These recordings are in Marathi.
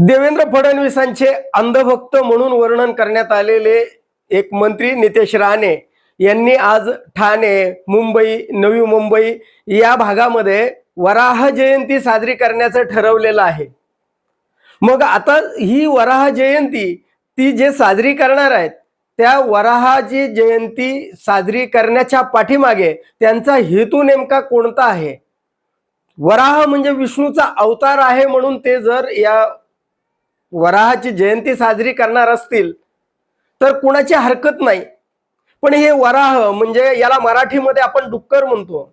देवेंद्र फडणवीसांचे अंधभक्त म्हणून वर्णन करण्यात आलेले एक मंत्री नितेश राणे यांनी आज ठाणे मुंबई नवी मुंबई या भागामध्ये वराह जयंती साजरी करण्याचं ठरवलेलं आहे. मग आता ही वराह जयंती ती जे साजरी करणार आहेत त्या वराहाची जयंती साजरी करण्याच्या पाठीमागे त्यांचा हेतू नेमका कोणता आहे? वराह म्हणजे विष्णूचा अवतार आहे म्हणून ते जर या वराहाची जयंती साजरी करणार असतील तर कुणाची हरकत नाही. पण हे वराह म्हणजे याला मराठीमध्ये आपण डुक्कर म्हणतो.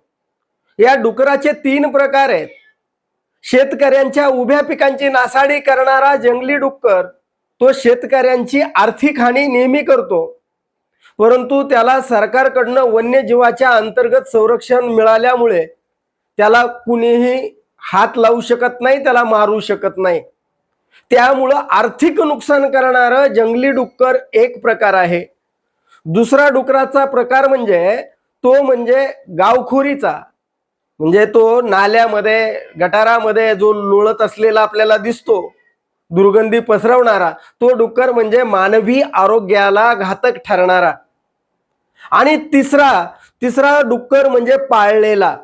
या डुकराचे तीन प्रकार आहेत. शेतकऱ्यांच्या उभ्या पिकांची नासाडी करणारा जंगली डुक्कर तो शेतकऱ्यांची आर्थिक हानी नेहमी करतो. परंतु त्याला सरकारकडनं वन्यजीवाच्या अंतर्गत संरक्षण मिळाल्यामुळे त्याला कुणीही हात लावू शकत नाही त्याला मारू शकत नाही. त्यामुळं आर्थिक नुकसान करणारं जंगली डुक्कर एक प्रकार आहे. दुसरा डुकराचा प्रकार म्हणजे तो म्हणजे गावखोरीचा. म्हणजे तो नाल्यामध्ये गटारामध्ये जो लोळत असलेला आपल्याला दिसतो दुर्गंधी पसरवणारा तो डुक्कर म्हणजे मानवी आरोग्याला घातक ठरणारा. आणि तिसरा तिसरा डुक्कर म्हणजे पाळलेला.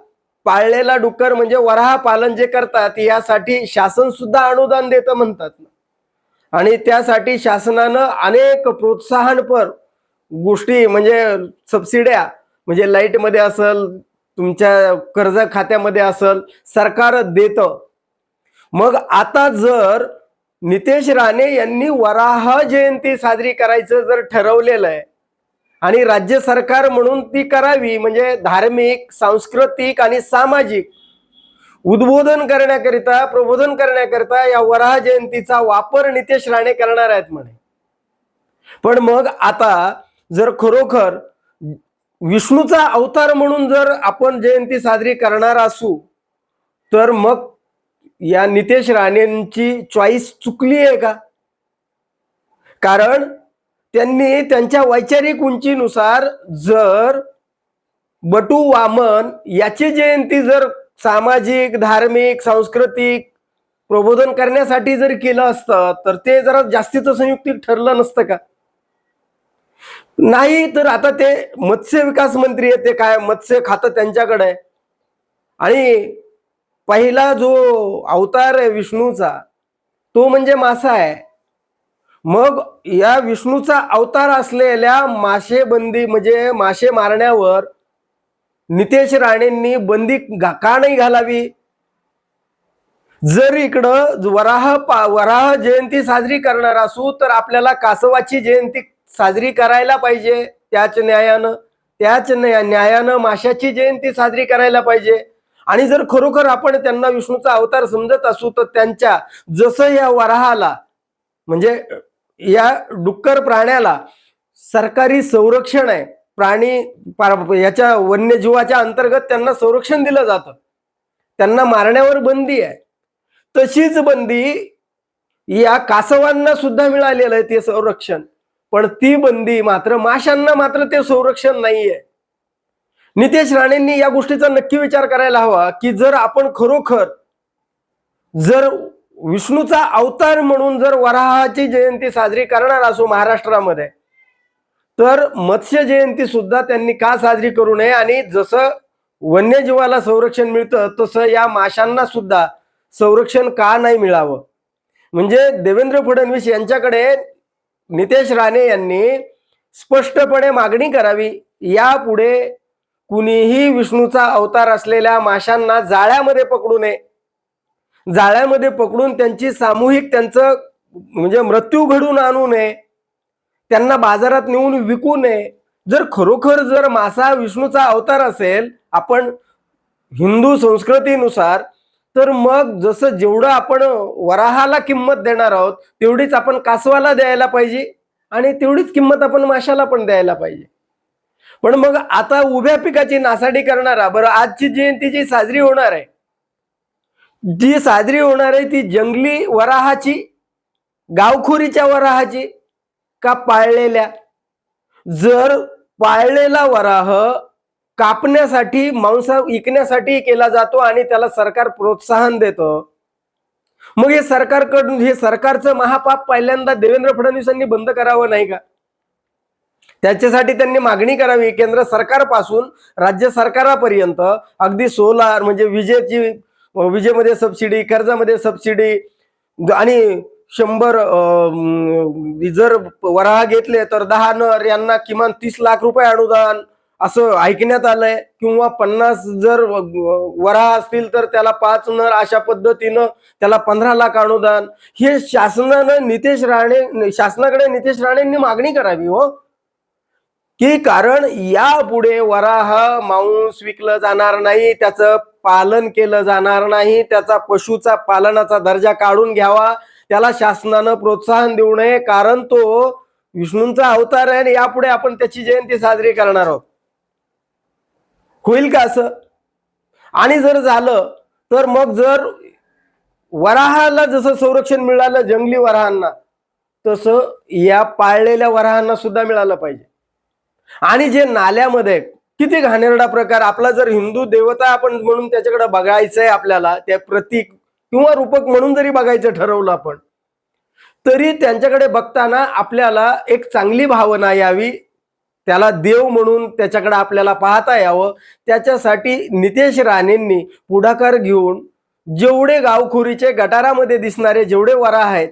पाळलेला डुक्कर म्हणजे वराह पालन जे करतात यासाठी शासन सुद्धा अनुदान देतं म्हणतात. आणि त्यासाठी शासनानं अनेक प्रोत्साहनपर गोष्टी म्हणजे सबसिड्या म्हणजे लाईटमध्ये असल तुमच्या कर्ज खात्यामध्ये असल सरकार देतं. मग आता जर नितेश राणे यांनी वराह जयंती साजरी करायचं जर ठरवलेलं आहे आणि राज्य सरकार म्हणून ती करावी म्हणजे धार्मिक सांस्कृतिक आणि सामाजिक उद्बोधन करण्याकरिता प्रबोधन करण्याकरिता या वराह जयंतीचा वापर नितेश राणे करणार आहेत म्हणे. पण मग आता जर खरोखर विष्णूचा अवतार म्हणून जर आपण जयंती साजरी करणार असू तर मग या नितेश राणेंची चॉईस चुकली आहे का? कारण त्यांनी त्यांच्या वैचारिक उंचीनुसार जर बटू वामन याची जयंती जर सामाजिक धार्मिक सांस्कृतिक प्रबोधन करण्यासाठी जर केलं असतं तर ते जरा जास्तीचं संयुक्तिक ठरलं नसतं का? नाही तर आता ते मत्स्य विकास मंत्री आहे ते काय मत्स्य खातं त्यांच्याकडे आहे. आणि पहिला जो अवतार आहे विष्णूचा तो म्हणजे मासा आहे. मग या विष्णूचा अवतार असलेल्या माशेबंदी म्हणजे मासे मारण्यावर नितेश राणेंनी बंदी का नाही घालावी? जर इकडं वराह पा वराह जयंती साजरी करणार असू तर आपल्याला कासवाची जयंती साजरी करायला पाहिजे त्याच न्यायानं. त्याच न्या- न्यायानं माशाची जयंती साजरी करायला पाहिजे. आणि जर खरोखर आपण त्यांना विष्णूचा अवतार समजत असू तर त्यांच्या जसं या वराहाला म्हणजे या डुक्कर प्राण्याला सरकारी संरक्षण आहे. प्राणी पा- याच्या वन्यजीवाच्या अंतर्गत त्यांना संरक्षण दिलं जातं. त्यांना मारण्यावर बंदी आहे. तशीच बंदी या कासवांना सुद्धा मिळालेलं आहे ते संरक्षण. पण ती बंदी मात्र माशांना मात्र ते संरक्षण नाहीये. नितेश राणेंनी या गोष्टीचा नक्की विचार करायला हवा की जर आपण खरोखर जर विष्णूचा अवतार म्हणून जर वराहाची जयंती साजरी करणार असो महाराष्ट्रामध्ये तर मत्स्य जयंती सुद्धा त्यांनी का साजरी करू नये? आणि जसं वन्यजीवाला संरक्षण मिळतं तसं या माशांना सुद्धा संरक्षण का नाही मिळावं? म्हणजे देवेंद्र फडणवीस यांच्याकडे नितेश राणे यांनी स्पष्टपणे मागणी करावी यापुढे कुणीही विष्णूचा अवतार असलेल्या माशांना जाळ्यामध्ये पकडू नये. जाळ्यामध्ये पकडून त्यांची सामूहिक त्यांचं म्हणजे मृत्यू घडून आणू नये त्यांना बाजारात नेऊन विकू नये. जर खरोखर जर मासा विष्णूचा अवतार असेल आपण हिंदू संस्कृतीनुसार तर मग जसं जेवढं आपण वराहाला किंमत देणार आहोत तेवढीच आपण कासवाला द्यायला पाहिजे आणि तेवढीच किंमत आपण माशाला पण द्यायला पाहिजे. पण मग आता उभ्या पिकाची नासाडी करणारा बरं आजची जयंती जी साजरी होणार आहे. जी साजरी होणार आहे ती जंगली वराहाची गावखोरीच्या वराहाची का पाळलेल्या? जर पाळलेला वराह कापण्यासाठी मांसा विकण्यासाठी केला जातो आणि त्याला सरकार प्रोत्साहन देतं मग हे सरकारकडून हे सरकारचं महापाप पहिल्यांदा देवेंद्र फडणवीसांनी बंद करावं नाही का? त्याच्यासाठी त्यांनी मागणी करावी. केंद्र सरकारपासून राज्य सरकारापर्यंत अगदी सोलार म्हणजे विजेची विजेमध्ये सबसिडी कर्जामध्ये सबसिडी आणि शंभर अं, जर वराह घेतले तर दहा नर यांना किमान तीस लाख रुपये अनुदान असं ऐकण्यात आलंय. किंवा पन्नास जर वराह असतील तर त्याला पाच नर अशा पद्धतीनं त्याला पंधरा लाख अनुदान. हे शासनानं नितेश राणे शासनाकडे नितेश राणेंनी मागणी करावी हो. की कारण यापुढे वराह मांस विकलं जाणार नाही त्याचं पालन केलं जाणार नाही त्याचा पशुचा पालनाचा दर्जा काढून घ्यावा त्याला शासनानं प्रोत्साहन देऊ नये कारण तो विष्णूंचा अवतार आहे आणि यापुढे आपण त्याची जयंती साजरी करणार आहोत. होईल का असं? आणि जर झालं तर मग जर वराहाला जसं संरक्षण मिळालं जंगली वराहांना तसं या पाळलेल्या वराहांना सुद्धा मिळालं पाहिजे. आणि जे नाल्यामध्ये किती घाणेरडा प्रकार. आपला जर हिंदू देवता आपण म्हणून त्याच्याकडे बघायचंय आपल्याला त्या प्रतीक किंवा रूपक म्हणून जरी बघायचं ठरवलं आपण तरी त्यांच्याकडे बघताना आपल्याला एक चांगली भावना यावी. त्याला देव म्हणून त्याच्याकडे आपल्याला पाहता यावं. त्याच्यासाठी नितेश राणेंनी पुढाकार घेऊन जेवढे गावखोरीचे गटारामध्ये दिसणारे जेवढे वरा आहेत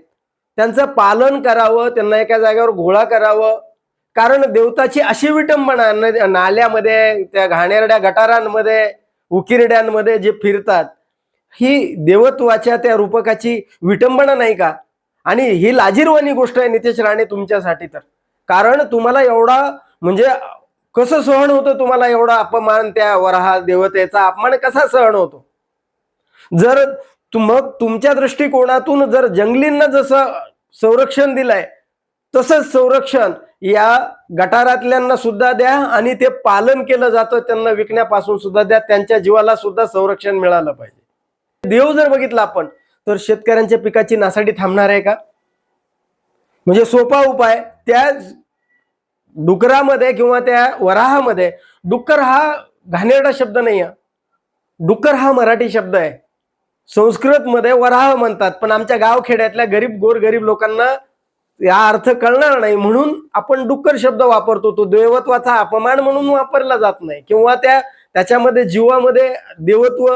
त्यांचं पालन करावं त्यांना एका जागेवर गोळा करावं. कारण देवताची अशी विटंबना नाल्यामध्ये त्या घाणेरड्या गटारांमध्ये उकिरड्यांमध्ये जे फिरतात ही देवत्वाच्या त्या रूपकाची विटंबना नाही का? आणि ही लाजीरवाणी गोष्ट आहे नितेश राणे तुमच्यासाठी तर. कारण तुम्हाला एवढा म्हणजे कसं सहन होतं तुम्हाला एवढा अपमान त्या वराहा देवतेचा अपमान कसा सहन होतो? जर मग तुमच्या दृष्टिकोनातून जर जंगलींना जसं संरक्षण दिलंय तसंच संरक्षण या गटारातल्यांना सुद्धा द्या आणि ते पालन केलं जातं त्यांना विकण्यापासून सुद्धा द्या त्यांच्या जीवाला सुद्धा संरक्षण मिळालं पाहिजे. देव जर बघितला आपण तर शेतकऱ्यांच्या पिकाची नासाडी थांबणार आहे का? म्हणजे सोपा उपाय त्या डुकरामध्ये किंवा त्या वराहामध्ये डुक्कर हा घाणेरडा शब्द नाही आहे डुक्कर हा मराठी शब्द आहे. संस्कृतमध्ये वराह म्हणतात पण आमच्या गावखेड्यातल्या गरीब गोरगरीब लोकांना या अर्थ कळणार नाही म्हणून आपण डुक्कर शब्द वापरतो. तो देवत्वाचा अपमान म्हणून वापरला जात नाही. किंवा त्या त्याच्यामध्ये जीवामध्ये देवत्व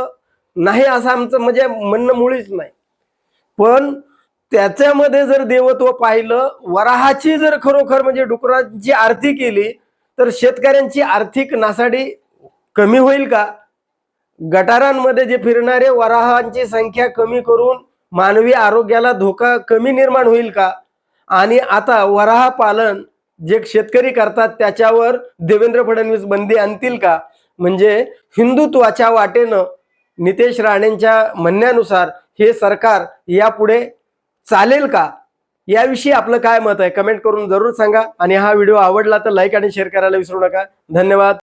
नाही असं आमचं म्हणजे म्हणणं मुळीच नाही. पण त्याच्यामध्ये जर देवत्व पाहिलं वराहाची जर खरोखर म्हणजे डुकराची आरती केली तर शेतकऱ्यांची आर्थिक नासाडी कमी होईल का? गटारांमध्ये जे फिरणारे वराहांची संख्या कमी करून मानवी आरोग्याला धोका कमी निर्माण होईल का? आणि आता वराह पालन जे शेतकरी करतात त्याच्यावर देवेंद्र फडणवीस बंदी आणतील का? म्हणजे हिंदुत्वाच्या वाटेनं नितेश राणेंच्या म्हणण्यानुसार हे सरकार यापुढे चालेल का? याविषयी आपलं काय मत आहे? कमेंट करून जरूर सांगा. आणि हा व्हिडिओ आवडला तर लाईक आणि शेअर करायला विसरू नका. धन्यवाद.